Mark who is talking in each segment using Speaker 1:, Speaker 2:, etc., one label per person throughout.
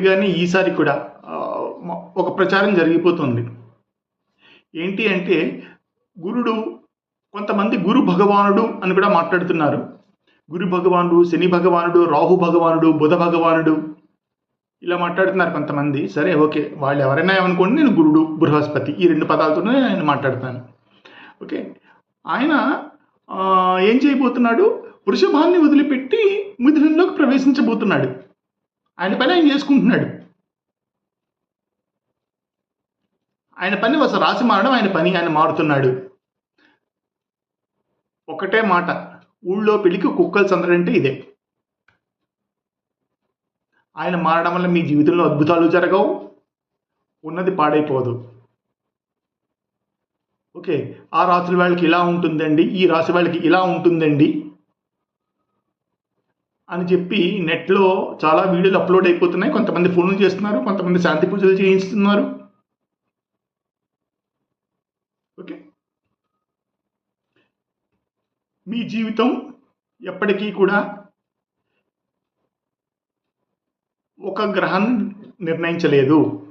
Speaker 1: కానీ ఈసారి కూడా ఒక ప్రచారం జరిగిపోతుంది. ఏంటి అంటే గురుడు కొంతమంది గురు భగవానుడు అని కూడా మాట్లాడుతున్నారు. గురు భగవానుడు శని భగవానుడు రాహు భగవానుడు బుధ భగవానుడు ఇలా మాట్లాడుతున్నారు కొంతమంది. సరే ఓకే వాళ్ళు ఎవరైనా ఏమనుకోండి నేను గురుడు బృహస్పతి ఈ రెండు పదాలతోనే నేను మాట్లాడతాను. ఓకే ఆయన ఏం చేయబోతున్నాడు? వృషభాన్ని వదిలిపెట్టి మిథునంలోకి ప్రవేశించబోతున్నాడు. ఆయన పని ఆయన చేసుకుంటున్నాడు. ఆయన పని అసలు రాసి మారడం ఆయన పని ఆయన మారుతున్నాడు. ఒకటే మాట ఊళ్ళో పెళ్ళికి కుక్కలు చందడంటే ఇదే. ఆయన మారడం వల్ల మీ జీవితంలో అద్భుతాలు జరగవు ఉన్నది పాడైపోదు. ఓకే ఆ రాత్రి వాళ్ళకి ఇలా ఉంటుందండి ఈ రాశి వాళ్ళకి ఇలా ఉంటుందండి. అని చెప్పి నెట్లో చాలా వీడియోలు అప్లోడ్ అయిపోతున్నాయి. కొంతమంది ఫోన్లు చేస్తున్నారు కొంతమంది శాంతి పూజలు చేయిస్తున్నారు. ఓకే? మీ జీవితం ఎప్పటికీ కూడా ఒక గ్రహం నిర్ణయించలేదు.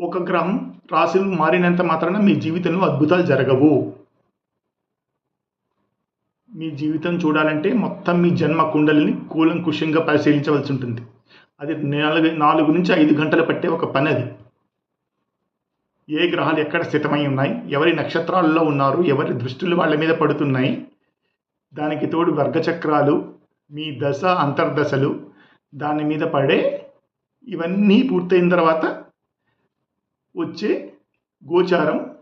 Speaker 1: ఒక గ్రహం రాశులు మారినంత మాత్రాన మీ జీవితంలో అద్భుతాలు జరగవు. మీ జీవితం చూడాలంటే మొత్తం మీ జన్మ కుండలిని కూలంకుషంగా పరిశీలించవలసి ఉంటుంది. అది నాలుగు నాలుగు నుంచి ఐదు గంటలు పట్టే ఒక పని అది. ఏ గ్రహాలు ఎక్కడ స్థితమై ఉన్నాయి ఎవరి నక్షత్రాల్లో ఉన్నారు ఎవరి దృష్టిలు వాళ్ళ మీద పడుతున్నాయి దానికి తోడు వర్గచక్రాలు మీ దశ అంతర్దశలు దాని మీద పడే ఇవన్నీ పూర్తయిన తర్వాత వచ్చే గోచారం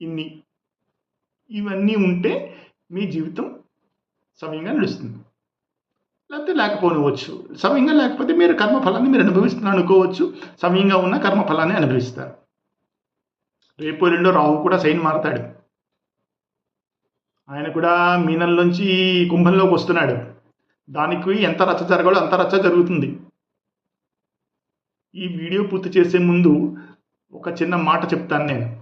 Speaker 1: ఇన్ని. ఇవన్నీ ఉంటే మీ జీవితం సమయంగా నడుస్తుంది. లేకపోతే లేకపోవచ్చు సమయంగా లేకపోతే మీరు కర్మఫలాన్ని మీరు అనుభవిస్తున్నారు అనుకోవచ్చు. సమయంగా ఉన్న కర్మఫలాన్ని అనుభవిస్తారు. రేపు రెండో రాహు కూడా సైన్ మారతాడు. ఆయన కూడా మీనంలోంచి కుంభంలోకి వస్తున్నాడు. దానికి ఎంత రచ్చ జరగాలో అంత రచ్చ జరుగుతుంది. ఈ వీడియో పూర్తి చేసే ముందు ఒక చిన్న మాట చెప్తాను నేను.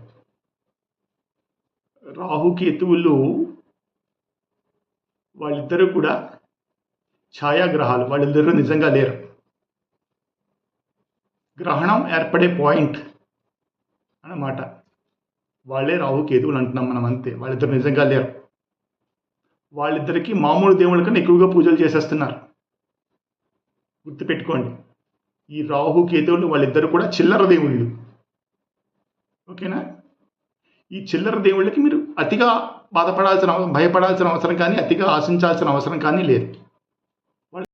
Speaker 1: రాహుకేతువులు వాళ్ళిద్దరూ కూడా ఛాయాగ్రహాలు. వాళ్ళిద్దరూ నిజంగా లేరు. గ్రహణం ఏర్పడే పాయింట్ అన్నమాట. వాళ్ళే రాహుకేతువులు అంటున్నాం మనం అంతే. వాళ్ళిద్దరు నిజంగా లేరు. వాళ్ళిద్దరికి మామూలు దేవుళ్ళ కన్నా ఎక్కువగా పూజలు చేసేస్తున్నారు. గుర్తుపెట్టుకోండి. ఈ రాహు కేతువులు వాళ్ళిద్దరు కూడా చిల్లర దేవుళ్ళు. ఓకేనా? ఈ చిల్లర దేవుళ్ళకి మీరు అతిగా బాధపడాల్సిన భయపడాల్సిన అవసరం కానీ అతిగా ఆశించాల్సిన అవసరం కానీ లేదు.